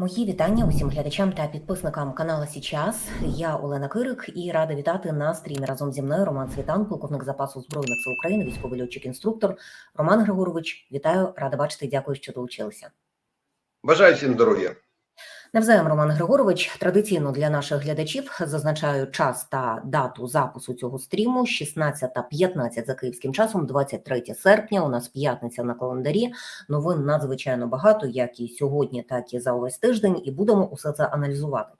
Мої вітання усім глядачам та підписникам каналу Січас. Я Олена Кирик і рада вітати на стрімі разом зі мною Роман Світан, полковник запасу збройних сил України, військовий льотчик інструктор. Роман Григорович, вітаю, рада бачити. Дякую, що долучилися. Бажаю всім здоров'я. Навзаєм Роман Григорович. Традиційно для наших глядачів зазначаю час та дату запису цього стріму 16.15 за київським часом, 23 серпня. У нас п'ятниця на календарі. Новин надзвичайно багато, як і сьогодні, так і за увесь тиждень, і будемо усе це аналізувати.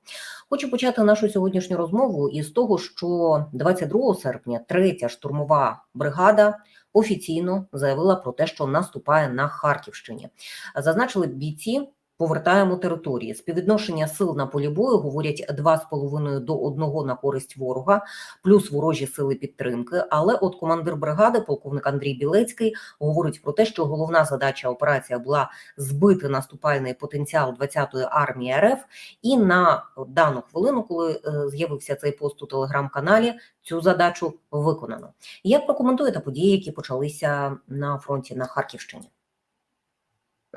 Хочу почати нашу сьогоднішню розмову із того, що 22 серпня третя штурмова бригада. Офіційно заявила про те, що наступає на Харківщині. Зазначили бійці повертаємо території. Співвідношення сил на полі бою говорять 2,5 до 1 на користь ворога, плюс ворожі сили підтримки. Але от командир бригади, полковник Андрій Білецький, говорить про те, що головна задача операція була збити наступальний потенціал 20-ї армії РФ. І на дану хвилину, коли е, з'явився цей пост у телеграм-каналі, цю задачу виконано. Як прокоментуєте події, які почалися на фронті на Харківщині?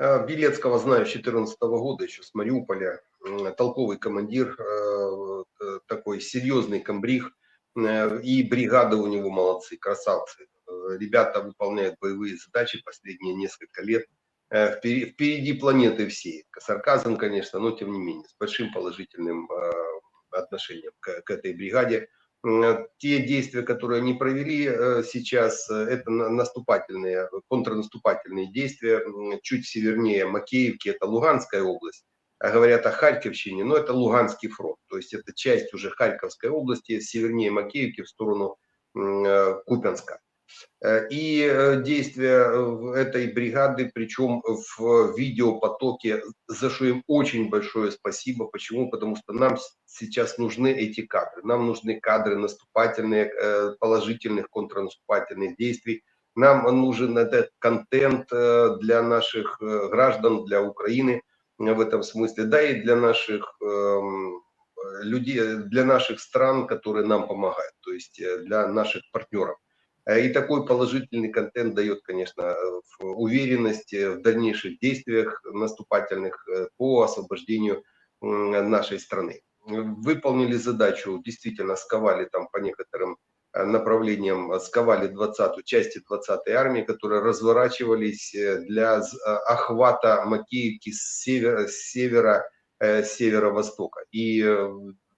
Э, Белецкого знаю с 2014 года, еще с Мариуполя. Толковый командир, э, э, такой серьезный комбриг. И бригада у него молодцы, красавцы. Ребята выполняют боевые задачи последние несколько лет. Впереди планеты всей. Сарказм, конечно, но тем не менее, с большим положительным отношением к, к этой бригаде. М, Те действия, которые они провели э, сейчас, э, это на- наступательные, контрнаступательные действия чуть севернее Макеевки, это Луганская область. А говорят о Харьковщине, но это Луганский фронт. То есть это часть уже Харьковской области, севернее Макеевки в сторону э, Купянска. Э, И э, действия э, этой бригады, причем в видеопотоке, за что им очень большое спасибо. Почему? Потому что нам сейчас нужны эти кадры. Нам нужны кадры наступательные, э, положительных контрнаступательных действий. Нам нужен этот контент для наших граждан, для Украины в этом смысле, да и для наших эм, людей, для наших стран, которые нам помогают, то есть для наших партнеров. Э, И такой положительный контент дает, конечно, э, уверенность в дальнейших действиях наступательных э, по освобождению нашей страны. Выполнили задачу, действительно сковали там по некоторым направлениям, сковали 20 части 20-й армии, которые разворачивались для охвата Макеевки с севера, с севера, северо-востока. И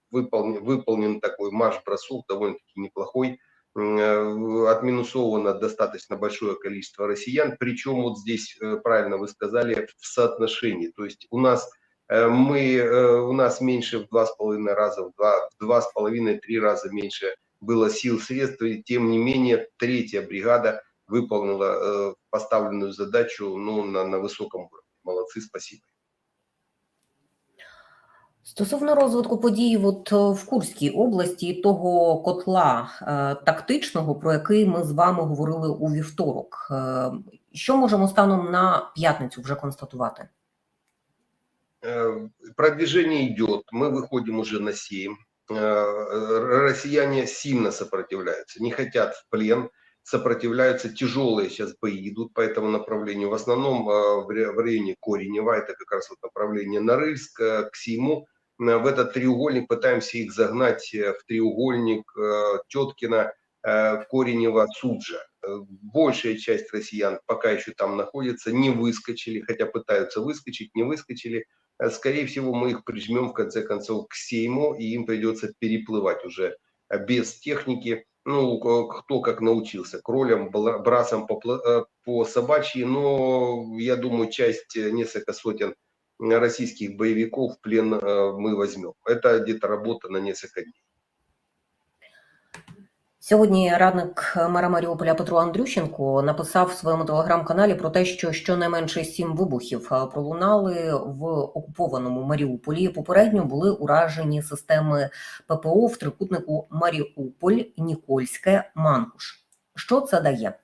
выполнен, выполнен такой марш-бросок довольно-таки неплохой, отминусовано достаточно большое количество россиян, причем вот здесь, э, правильно вы сказали, в соотношении. То есть у нас э, мы, э, у нас меньше в два с половиной раза, в два, в два с половиной-три раза меньше было сил, средств, и тем не менее третья бригада выполнила э, поставленную задачу ну, на, на высоком уровне. Молодцы, спасибо. Стосовно розвитку подій, от е, в Курській області і того котла е, тактичного, про який ми з вами говорили у вівторок, е, що можемо станом на п'ятницю вже констатувати? Э, Продвижение идет, мы выходим уже на 7. Россияне сильно сопротивляются, не хотят в плен, сопротивляются, тяжелые сейчас бои идут по этому направлению. В основном э, в ре- в районе Коренева, это как раз вот направление Норильск, э, к Симу. Э, В этот треугольник пытаемся их загнать э, в треугольник э, Теткина, Коренева, Суджа. Большая часть россиян пока еще там находится, не выскочили, хотя пытаются выскочить, не выскочили. Скорее всего, мы их прижмем в конце концов к Сейму, и им придется переплывать уже без техники. Ну, кто как научился, кролям, брасом по, по собачьи, но я думаю, часть, несколько сотен российских боевиков в плен э, мы возьмем. Это где-то работа на несколько дней. Сьогодні радник мера Маріуполя Петро Андрющенко написав в своєму телеграм-каналі про те, що щонайменше сім вибухів е, пролунали в окупованому Маріуполі. Попередньо були уражені системи ППО в трикутнику Маріуполь, Нікольське, Манкуш. Що це дає?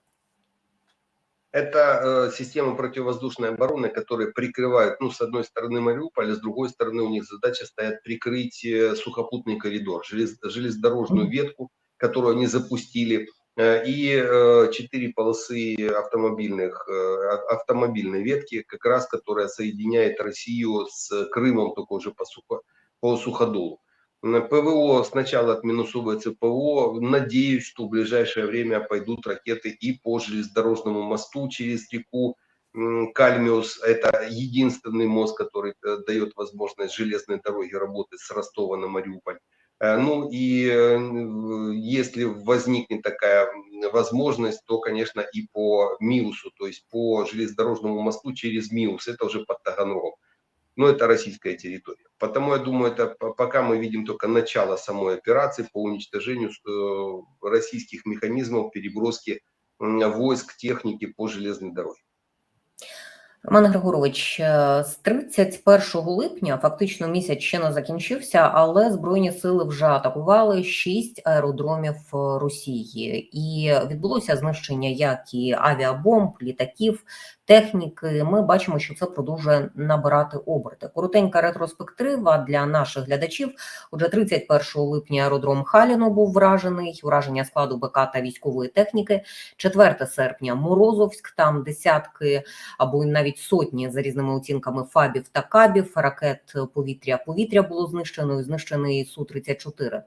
Это э, системы противовоздушной обороны, которые прикрывают, ну, с одной стороны Мариуполь, а с другой стороны у них задача стоят прикрыть э, сухопутный коридор, желез- железнодорожную ветку, которую они запустили э, и э, четыре полосы автомобильных, э, а- автомобильной ветки, как раз которая соединяет Россию с Крымом, только уже по, сухо, по суходолу. ПВО сначала отминусовывается ПВО. Надеюсь, что в ближайшее время пойдут ракеты и по железнодорожному мосту через реку Кальмиус. Это единственный мост, который э, дает возможность железной дороге работать с Ростова на Мариуполь. Э, Ну и э, если возникнет такая возможность, то, конечно, и по Миусу, то есть по железнодорожному мосту через Миус, это уже под Таганрогом. Но это российская территория. Потому я думаю, это по- пока мы видим только начало самой операции по уничтожению э, российских механизмов переброски войск, техники по железной дороге. Роман Григорович, е, з 31 липня фактично місяць ще не закінчився, але збройні сили вже атакували шість аеродромів е, Росії, і відбулося знищення як і авіабомб, літаків, техніки. Ми бачимо, що це продовжує набирати оберти. Коротенька ретроспектива для наших глядачів. Отже, 31 липня аеродром Халіно був вражений, враження складу БК та військової техніки. 4 серпня Морозовськ, там десятки або й навіть сотні за різними оцінками фабів та кабів, ракет повітря повітря було знищено і знищений су 34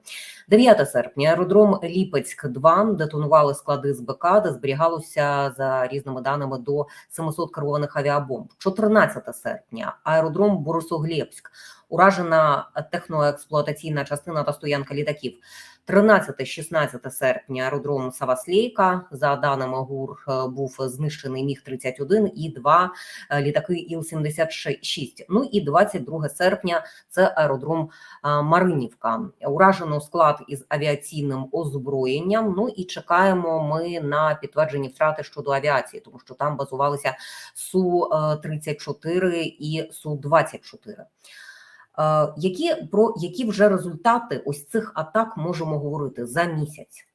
9 серпня аеродром Ліпецьк 2 детонували склади з БК, де зберігалося за різними даними до 700 керованих авіабомб. 14 серпня аеродром Борисоглєбськ уражена техноексплуатаційна частина та стоянка літаків. 13-16 серпня аеродром Саваслейка, за даними ГУР, е, був знищений Міг-31 і два е, літаки Іл-76. Ну і 22 серпня це аеродром е, Маринівка. Уражено склад із авіаційним озброєнням. Ну і чекаємо ми на підтверджені втрати щодо авіації, тому що там базувалися Су-34 і Су-24. Е, Які про які вже результати ось цих атак можемо говорити за місяць?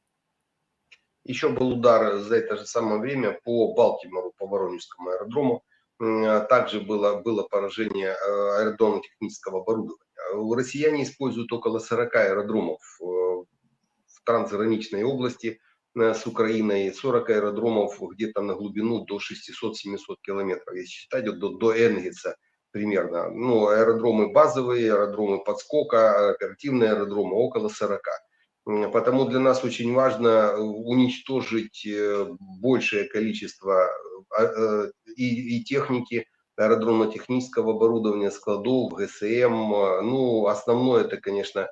Еще был удар за это же самое время по Балтимору, по Воронежскому аэродрому. М, а Также было, было поражение э, аэродромно-технического оборудования. Э, Россияне используют около 40 аэродромов э, в трансграничной области э, с Украиной, 40 аэродромов где-то на глубину до 600-700 километров, если считать вот до, до Энгельса примерно. Ну, аэродромы базовые, аэродромы подскока, оперативные аэродромы около 40. М, Потому для нас очень важно э, уничтожить э, большее количество э, и, и техники, аэродромно-технического оборудования, складов, ГСМ. Ну, основное это, конечно,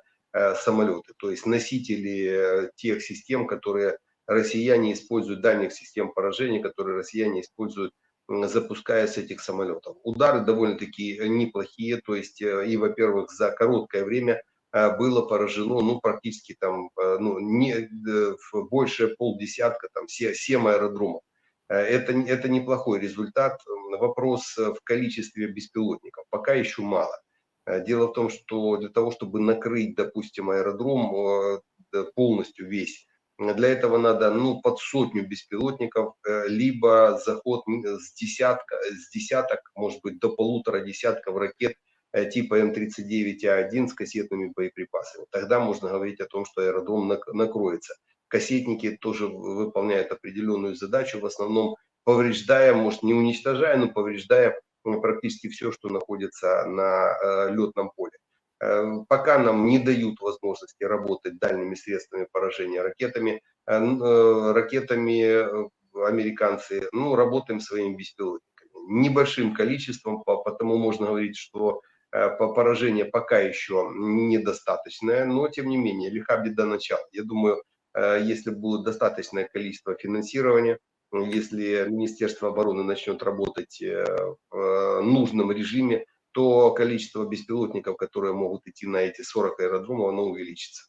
самолеты, то есть носители тех систем, которые россияне используют, дальних систем поражения, которые россияне используют, запуская с этих самолетов. Удары довольно-таки неплохие, то есть э, и, во-первых, за короткое время э, было поражено, ну, практически там, э, ну, не, э, больше полдесятка, там, се- семь аэродромов. Э, Это, это неплохой результат. Вопрос э, в количестве беспилотников. Пока еще мало. Э, Дело в том, что для того, чтобы накрыть, допустим, аэродром э, полностью весь, для этого надо, ну, под сотню беспилотников, э, либо заход с десятка, с десяток, может быть, до полутора десятков ракет э, типа М39А1 с кассетными боеприпасами. Тогда можно говорить о том, что аэродром нак- накроется. Кассетники тоже выполняют определенную задачу, в основном повреждая, может не уничтожая, но повреждая практически все, что находится на э, летном поле. Э, Пока нам не дают возможности работать дальними средствами поражения ракетами, э, э, ракетами э, американцы, ну, работаем своими беспилотниками. Небольшим количеством, по- потому можно говорить, что по- поражение пока еще недостаточное, но тем не менее, лиха беда начала. Я думаю, если будет достаточное количество финансирования, если Министерство обороны начнет работать в нужном режиме, то количество беспилотников, которые могут идти на эти 40 аэродромов, оно увеличится.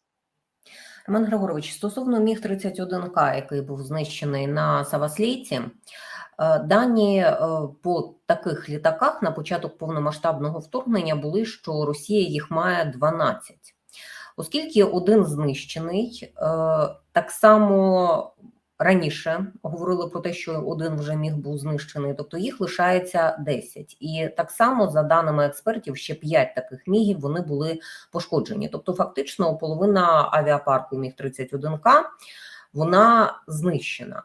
Роман Григорович, стосовно міг 31К, який був знищений на Саваслійці, е, дані е, по таких літаках на початок повномасштабного вторгнення були, що Росія їх має 12. Оскільки один знищений, е, так само раніше говорили про те, що один вже міг був знищений, тобто їх лишається 10. І так само, за даними експертів, ще 5 таких мігів вони були пошкоджені. Тобто, фактично, половина авіапарку міг 31К вона знищена.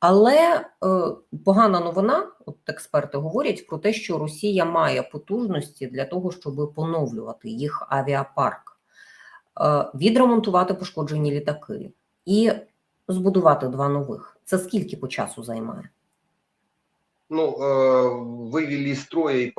Але е, погана новина, от експерти говорять про те, що Росія має потужності для того, щоб поновлювати їх авіапарк, е, відремонтувати пошкоджені літаки і збудувати два нових. Це скільки по часу займає? Ну, э, вывели из строя и,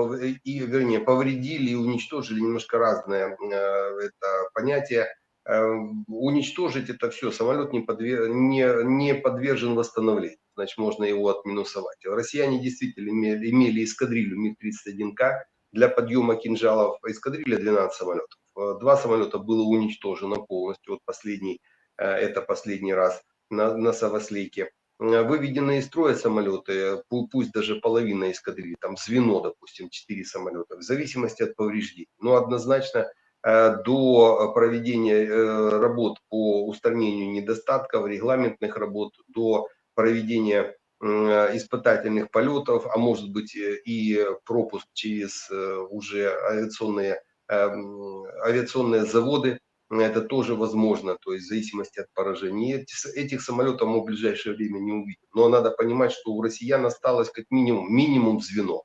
и, вернее, повредили и уничтожили немножко разное э, это понятие. Э, уничтожить это все, самолет не, подвер- не, не подвержен восстановлению, значит, можно его отминусовать. Россияне действительно имели, имели эскадрилью МиГ-31К для подъема кинжалов, эскадрилья 12 самолетов. Э, Два самолета было уничтожено полностью, вот последний, это последний раз на, на Савослейке. Э, Выведенные из строя самолеты, пу- пусть даже половина эскадрильи, там звено, допустим, 4 самолета, в зависимости от повреждений. Но однозначно э, до проведения э, работ по устранению недостатков, регламентных работ, до проведения испытательных полетов, а может быть и пропуск через уже авиационные, авиационные заводы, это тоже возможно, то есть в зависимости от. И с- Этих самолетов мы в ближайшее время не увидим. Но надо понимать, что у россиян осталось как минимум, минимум звено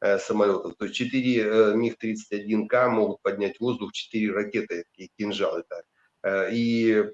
э, самолетов. То есть 4 э, МиГ-31К могут поднять воздух 4 ракеты, такие кинжалы. Это, э, и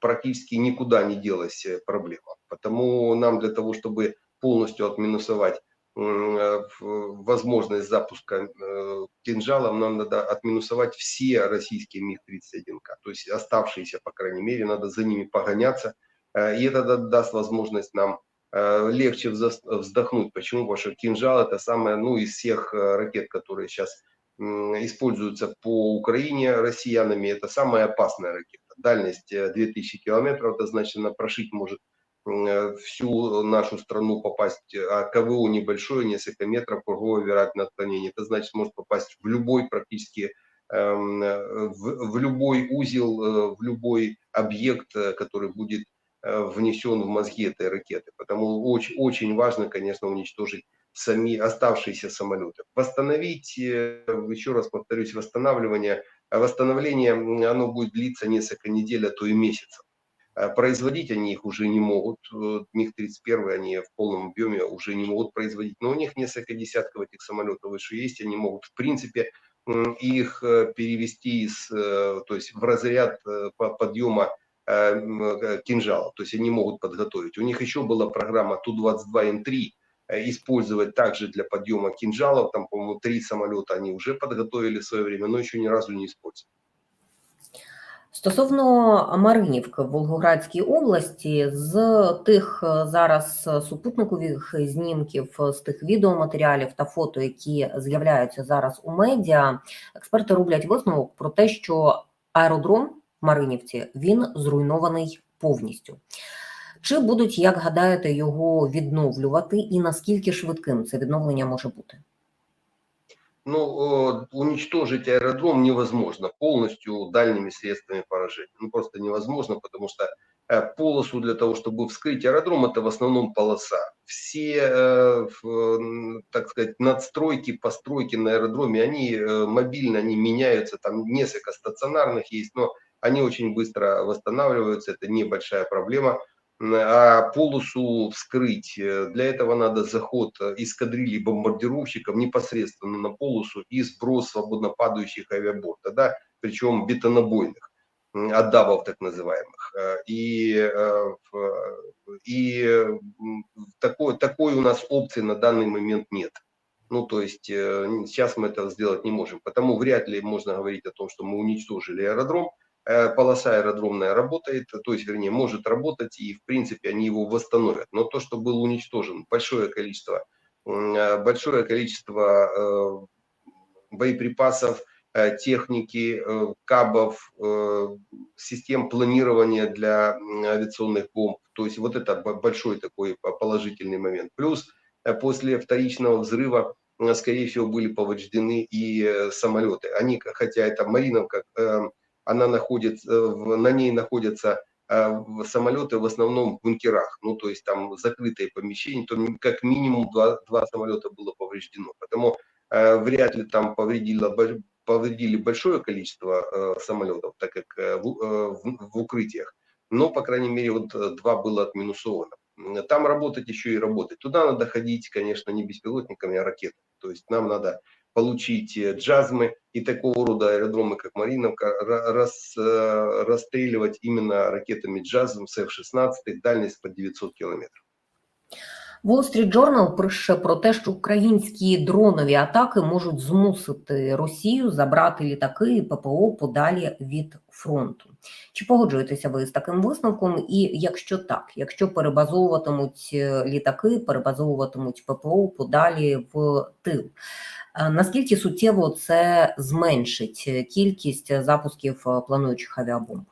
практически никуда не делась э, проблема. Потому нам для того, чтобы полностью отминусовать э, возможность запуска э, кинжалом, нам надо отминусовать все российские МиГ-31К. То есть оставшиеся, по крайней мере, надо за ними погоняться. Э, И это да- даст возможность нам э, легче вздохнуть. Почему? Потому что кинжал это самая, ну, из всех э, ракет, которые сейчас используются по Украине россиянами, это самая опасная ракета. Дальность э, 2000 километров, это значит, она прошить может э, всю нашу страну попасть, э, а КВО небольшое, несколько метров, круговое вероятное отклонение. Это значит, может попасть в любой практически эм, э, в, в любой узел, э, в любой объект, э, который будет э, внесен в мозги этой ракеты. Потому очень, очень важно, конечно, уничтожить сами оставшиеся самолеты. Восстановить, э, еще раз повторюсь, восстанавливание, восстановление, оно будет длиться несколько недель, а то и месяцев. А Производить они их уже не могут. Э, МиГ-31 они в полном объеме уже не могут производить. Но у них несколько десятков этих самолетов еще есть. Они могут, в принципе, их э, перевести из, э, то есть в разряд э, по- подъема э, м, э, кинжалов. То есть они могут подготовить. У них еще была программа Ту-22М3, э, использовать также для подъема кинжалов. Там, по-моему, три самолета они уже подготовили в свое время, но еще ни разу не использовали. Стосовно Маринівки в Волгоградській області, з тих е, зараз супутникових знімків, е, з тих відеоматеріалів та фото, які з'являються зараз у медіа, експерти роблять висновок про те, що аеродром в Маринівці він зруйнований повністю. Чи будуть, як гадаєте, його відновлювати, і наскільки швидким це відновлення може бути? Ну, э, уничтожить аэродром невозможно полностью дальними средствами поражения. Ну, просто невозможно, потому что э, полосу для того, чтобы вскрыть аэродром, это в основном полоса. Все, э, так сказать, надстройки, постройки на аэродроме, они мобильно, они меняются, там несколько стационарных есть, но они очень быстро восстанавливаются, это небольшая проблема. А полосу вскрыть, э, для этого надо заход э, эскадрильи бомбардировщиков непосредственно на полосу и сброс свободно падающих авиаборта, да, причем бетонобойных, м, аддабов так называемых. Э, И, и такой, такой у нас опции на данный момент нет. Ну, то есть сейчас мы этого сделать не можем. Потому вряд ли можно говорить о том, что мы уничтожили аэродром. Э, Полоса аэродромная работает, то есть, вернее, может работать, и, в принципе, они его восстановят. Но то, что был уничтожен большое количество, э, большое количество э, боеприпасов, техники, кабов, систем планирования для авиационных бомб. То есть вот это большой такой по- положительный момент. Плюс после вторичного взрыва, скорее всего, были повреждены и самолеты. Они, хотя это Мариновка, э, она находится, э, на ней находятся э, самолеты в основном в бункерах, ну то есть там закрытые помещения, то как минимум два, два самолета было повреждено. Поэтому э, вряд ли там повредило, повредили большое количество э, самолетов, так как э, в, э, в- в укрытиях. но, по крайней мере, вот э, два было отминусовано. Там работать еще и работать. Туда надо ходить, конечно, не беспилотниками, а ракетами. То есть нам надо получить э, джазмы и такого рода аэродромы, как Мариновка, ра- рас- э, расстреливать именно ракетами джазм с F-16, дальность под 900 километров. Wall Street Journal пише про те, що українські дронові атаки можуть змусити Росію забрати літаки і ППО подалі від фронту. Чи погоджуєтеся ви з таким висновком? І якщо так, якщо перебазовуватимуть е, літаки, перебазовуватимуть ППО подалі в тил, е, наскільки суттєво це зменшить е, кількість запусків плануючих авіабомб?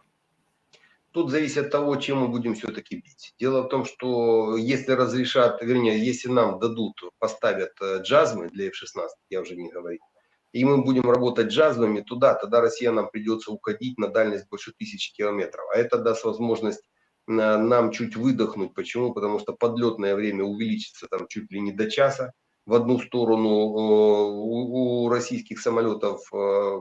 Тут зависит от того, чем мы будем все-таки бить. Дело в том, что если разрешат, вернее, если нам дадут, поставят э, джазмы для F-16, я уже не говорил, и мы будем работать джазмами туда, тогда россиянам придется уходить на дальность больше тысячи километров. А это даст возможность э, нам чуть выдохнуть. Почему? Потому что подлетное время увеличится там чуть ли не до часа в одну сторону. Э, У, российских самолетов э,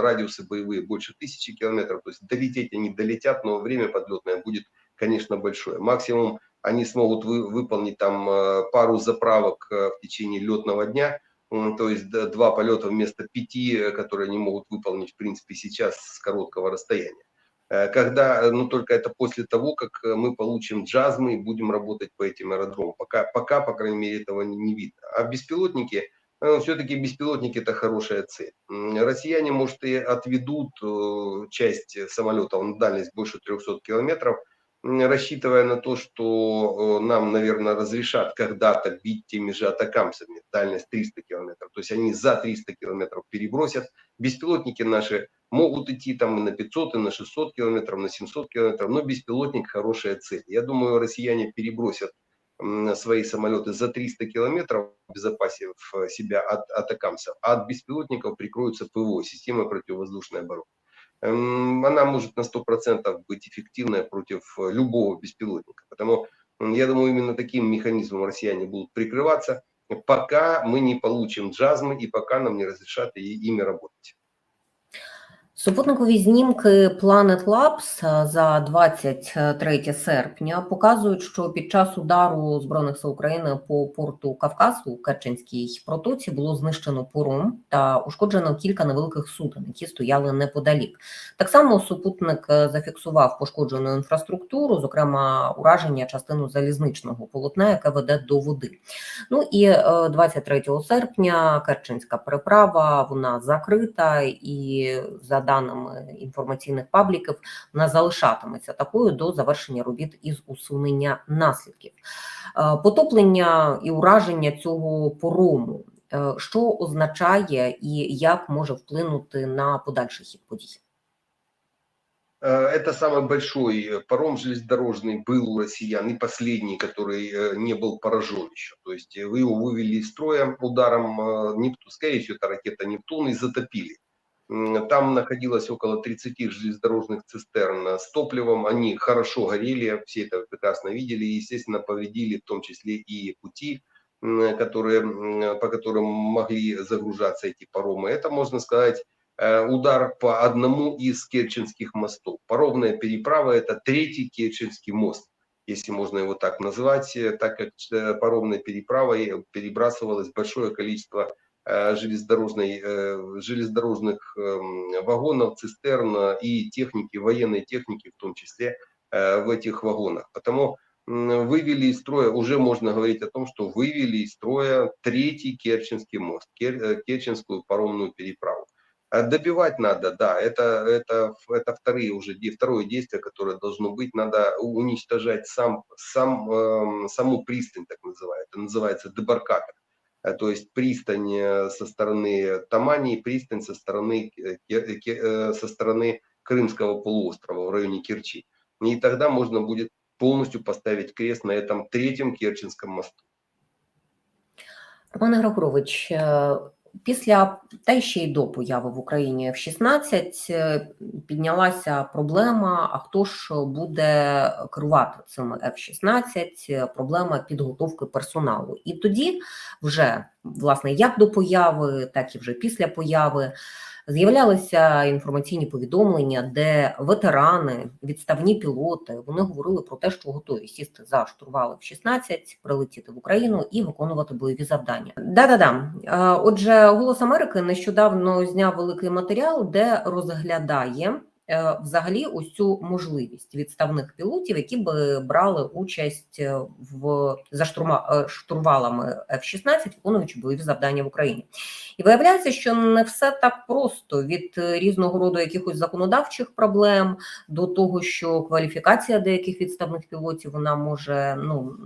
радиусы боевые больше тысячи километров. То есть долететь они долетят, но время подлетное будет, конечно, большое. Максимум они смогут вы- выполнить там э, пару заправок в течение летного дня. То есть два полета вместо пяти, которые они могут выполнить, в принципе, сейчас с короткого расстояния. Э, Когда, э, ну только это после того, как э, мы получим джазмы и будем работать по этим аэродромам. Пока, пока по крайней мере, этого не, не видно. А беспилотники, все-таки беспилотники это хорошая цель. Россияне, может, и отведут часть самолетов на дальность больше 300 километров, рассчитывая на то, что э, нам, наверное, разрешат когда-то бить теми же атакамсами, дальность 300 километров. То есть они за 300 километров перебросят. Беспилотники наши могут идти там и на 500, и на 600 километров, на 700 километров, но беспилотник хорошая цель. Я думаю, россияне перебросят свои самолеты за 300 километров, обезопасив э, себя от атакамсов, а от беспилотников прикроются ПВО, система противовоздушной обороны. Эм, Она может на 100% быть эффективной против э, любого беспилотника. Потому, м, я думаю, именно таким механизмом россияне будут прикрываться, пока мы не получим джазмы и пока нам не разрешат ими работать. Супутникові знімки Planet Labs е, за 23 серпня показують, що під час удару збройних сил України по порту Кавказ у Керченській протоці було знищено пором та ушкоджено кілька невеликих суден, які стояли неподалік. Так само супутник е, зафіксував пошкоджену інфраструктуру, зокрема ураження частину залізничного полотна, яке веде до води. Ну і е, 23 серпня Керченська переправа вона закрита, і за даними інформаційних пабліків, вона залишатиметься такою до завершення робіт із усунення наслідків. Е, Потоплення і ураження цього порому. е, Що означає і як може вплинути на подальший хід подій? Э, Это самый большой э, паром железнодорожный был у россиян и последний, который э, не был поражен еще. То есть э, вы его вывели из строя ударом э, Непту, скорее всего, это ракета Нептун, и затопили. Там находилось около 30 железнодорожных цистерн э, с топливом. Они хорошо горели, все это прекрасно видели. И, естественно, повредили в том числе и пути, которые, по которым могли загружаться эти паромы. Это, можно сказать, э, удар по одному из керченских мостов. Паромная переправа – это третий керченский мост, если можно его так назвать, э, так как э, паромной переправой перебрасывалось большое количество железнодорожной, э, железнодорожных эм, вагонов, цистерн э, и техники, военной техники в том числе э, в этих вагонах. Потому вывели из строя, уже можно говорить о том, что вывели из строя третий Керченский мост, Кер- э, Керченскую паромную переправу. А Добивать надо, да, это, это, это вторые уже, второе действие, которое должно быть, надо уничтожать сам, сам, эм, саму пристань, так называют, это называется дебаркатор. Э, То есть пристань э, со стороны Тамании, пристань со стороны, э, со стороны Крымского полуострова в районе Керчи. И тогда можно будет полностью поставить крест на этом третьем Керченском мосту. Романе Григорович, після та ще й до появи в Україні F-16 е, піднялася проблема: а хто ж буде керувати цими F-16, е, проблема підготовки персоналу. І тоді, вже власне, як до появи, так і вже після появи. З'являлися інформаційні повідомлення, де ветерани, відставні пілоти, вони говорили про те, що готові сісти за штурвали в 16, прилетіти в Україну і виконувати бойові завдання. Да-да-да. Отже, Голос Америки нещодавно зняв великий матеріал, де розглядає е, взагалі ось цю можливість відставних пілотів, які би брали участь е, в за штурма е, штурвалами F-16, виконуючи бойові завдання в Україні. І виявляється, що не все так просто від е, різного роду якихось законодавчих проблем до того, що кваліфікація деяких відставних пілотів вона може ну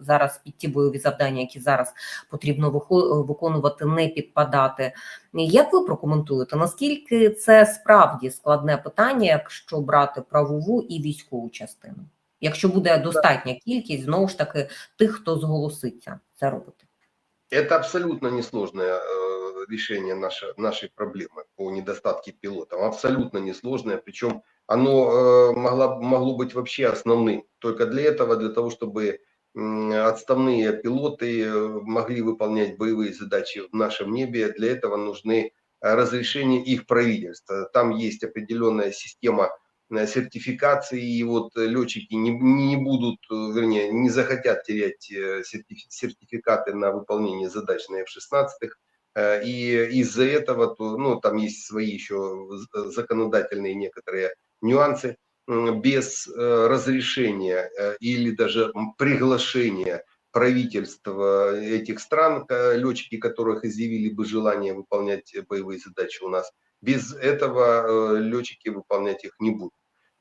зараз під ті бойові завдання, які зараз потрібно виконувати, не підпадати. Як ви прокоментуєте, наскільки це справді складне питання, якщо брати правову і військову частину? Якщо буде достатня кількість знову ж таки тих, хто зголоситься це робити? Это абсолютно несложное э, решение нашей, нашей проблемы по недостатке пилотов. Абсолютно несложное. Причем оно э, могло, могло быть вообще основным. Только для этого, для того, чтобы отставные пилоты э, могли выполнять боевые задачи в нашем небе, для этого нужны разрешения их правительства. Там есть определенная система сертификации, и вот э, летчики не, не будут, э, вернее, не захотят терять э, сертифи- сертификаты на выполнение задач на F-16, э, и из-за этого, то, ну, там есть свои еще законодательные некоторые нюансы, без э, разрешения э, или даже приглашения правительства этих стран, летчики которых изъявили бы желание выполнять э, боевые задачи у нас, без этого э, летчики выполнять их не будут.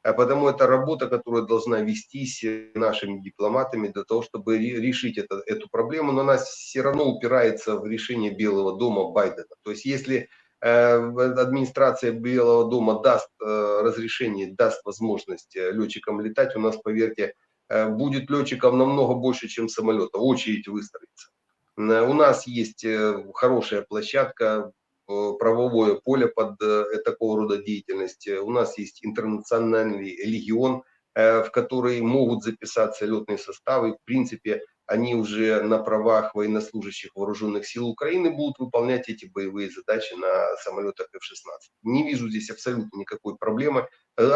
А потому это работа, которая должна вестись э, нашими дипломатами для того, чтобы ре- решить это, эту проблему, но она все равно упирается в решение Белого дома Байдена. То есть если э, в- администрация Белого дома даст э, разрешение, даст возможность э, летчикам летать, у нас, поверьте, э, будет летчиков намного больше, чем самолетов, очередь выстроится. Э, У нас есть э, хорошая площадка, э, правовое поле под э, такого рода деятельность. Э, У нас есть интернациональный легион, э, в который могут записаться летные составы. В принципе, они уже на правах военнослужащих вооруженных сил Украины будут выполнять эти боевые задачи на самолетах F-16. Не вижу здесь абсолютно никакой проблемы,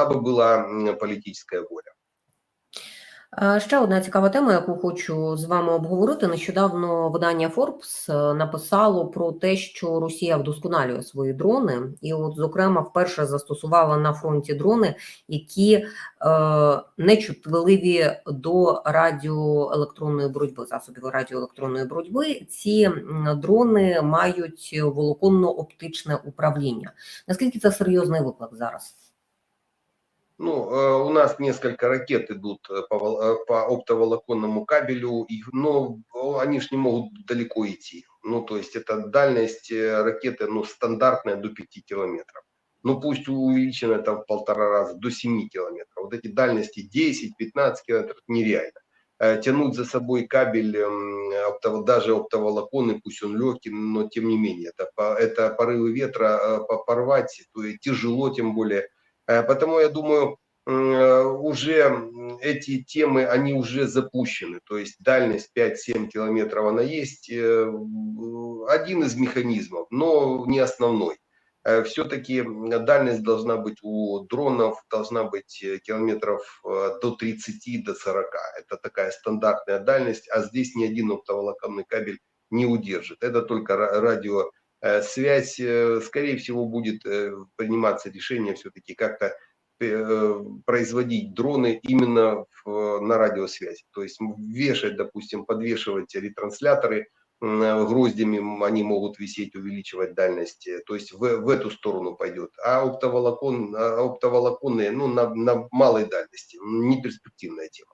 бы была политическая воля. Е, Ще одна цікава тема, яку хочу з вами обговорити. Нещодавно видання Forbes е, написало про те, що Росія вдосконалює свої дрони, і, от, зокрема, вперше застосувала на фронті дрони, які е, нечутливі до радіоелектронної боротьби, засобів радіоелектронної боротьби. Ці дрони мають волоконно-оптичне управління. Наскільки це серйозний виклик зараз? Ну, э, у нас несколько ракет идут э, по, э, по оптоволоконному кабелю, и, но они же не могут далеко идти. Ну, то есть это дальность э, ракеты, ну, стандартная до 5 километров. Ну, пусть увеличена там в полтора раза, до 7 километров. Вот эти дальности 10-15 километров нереально. Э, Тянуть за собой кабель, эм, опто- даже оптоволоконный, пусть он легкий, но тем не менее, это, это порывы ветра э, по- порвать, то есть тяжело, тем более Э, Потому я думаю, э, уже эти темы, они уже запущены. То есть дальность 5-7 километров она есть. э, Один из механизмов, но не основной. Все-таки дальность должна быть у дронов, должна быть э, километров э, до 30, до 40. Это такая стандартная дальность, а здесь ни один оптоволоконный кабель не удержит. Это только ра- радио э, связь, э, скорее всего, будет э, приниматься решение все-таки как-то э, производить дроны именно в- на радиосвязи. То есть вешать, допустим, подвешивать ретрансляторы э, гроздями, они могут висеть, увеличивать дальность. э, То есть в, в эту сторону пойдет. А оптоволокон, а оптоволоконные, ну, на, на малой дальности, не перспективная тема.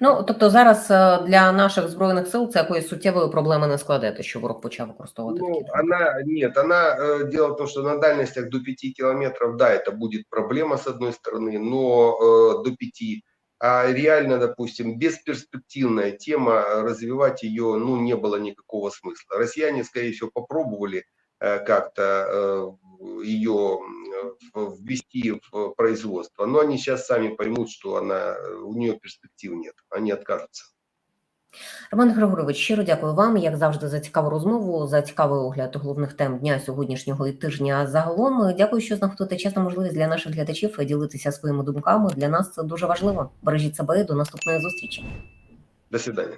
Ну тобто зараз е, для наших збройних сил це якоїсь суттєвої проблеми не складете, що ворог почав використовувати такі Ну, дрони. она, нет, она, э, дело в том, что на дальностях до 5 километров, да, это будет проблема с одной стороны, но э, до 5, а реально, допустим, бесперспективная тема, э, развивать ее, ну, не было никакого смысла. Россияне, скорее всего, попробовали э, как-то э, ее ввести в производство, но они сейчас сами поймут, что она, э, у нее перспектив нет, они откажутся. Роман Григорович, щиро дякую вам, як завжди, за цікаву розмову, за цікавий огляд головних тем дня сьогоднішнього і тижня. Загалом дякую, що знаходите чесну можливість для наших глядачів ділитися своїми думками. Для нас це дуже важливо. Бережіть себе і до наступної зустрічі. До свидания.